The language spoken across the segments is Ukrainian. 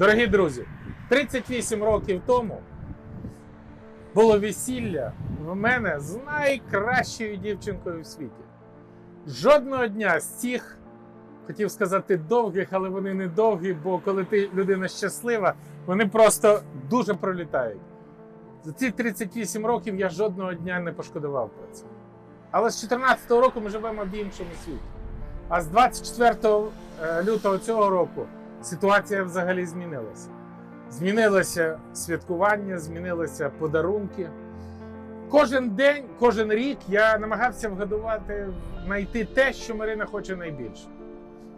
Дорогі друзі, 38 років тому було весілля в мене з найкращою дівчинкою в світі. Жодного дня з цих, хотів сказати, довгих, але вони не довгі, бо коли ти людина щаслива, вони просто дуже пролітають. За ці 38 років я жодного дня не пошкодував про це. Але з 2014 року ми живемо в іншому світі. А з 24 е, лютого цього року ситуація взагалі змінилася. Змінилося святкування, змінилися подарунки. Кожен день, кожен рік я намагався вгадувати, знайти те, що Марина хоче найбільше.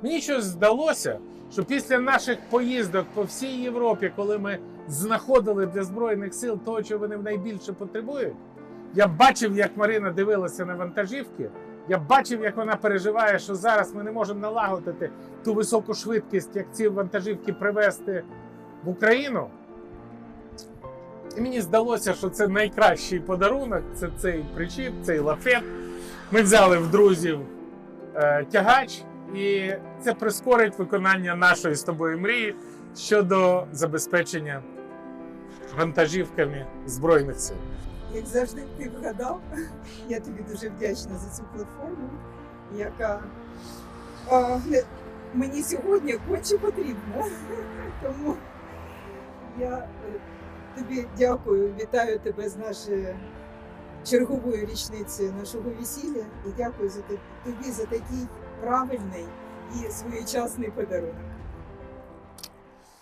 Мені щось здалося, що після наших поїздок по всій Європі, коли ми знаходили для Збройних сил того, що вони найбільше потребують, я бачив, як Марина дивилася на вантажівки. Я бачив, як вона переживає, що зараз ми не можемо налагодити ту високу швидкість, як ці вантажівки привезти в Україну. І мені здалося, що це найкращий подарунок це цей причіп, цей лафет. Ми взяли в друзів е, тягач, і це прискорить виконання нашої з тобою мрії щодо забезпечення вантажівками Збройних сил. Як завжди ти вгадав, я тобі дуже вдячна за цю платформу, яка а, мені сьогодні конче потрібна. Тому я е, тобі дякую, вітаю тебе з нашої чергової річниці нашого весілля і дякую за тобі за такий правильний і своєчасний подарунок.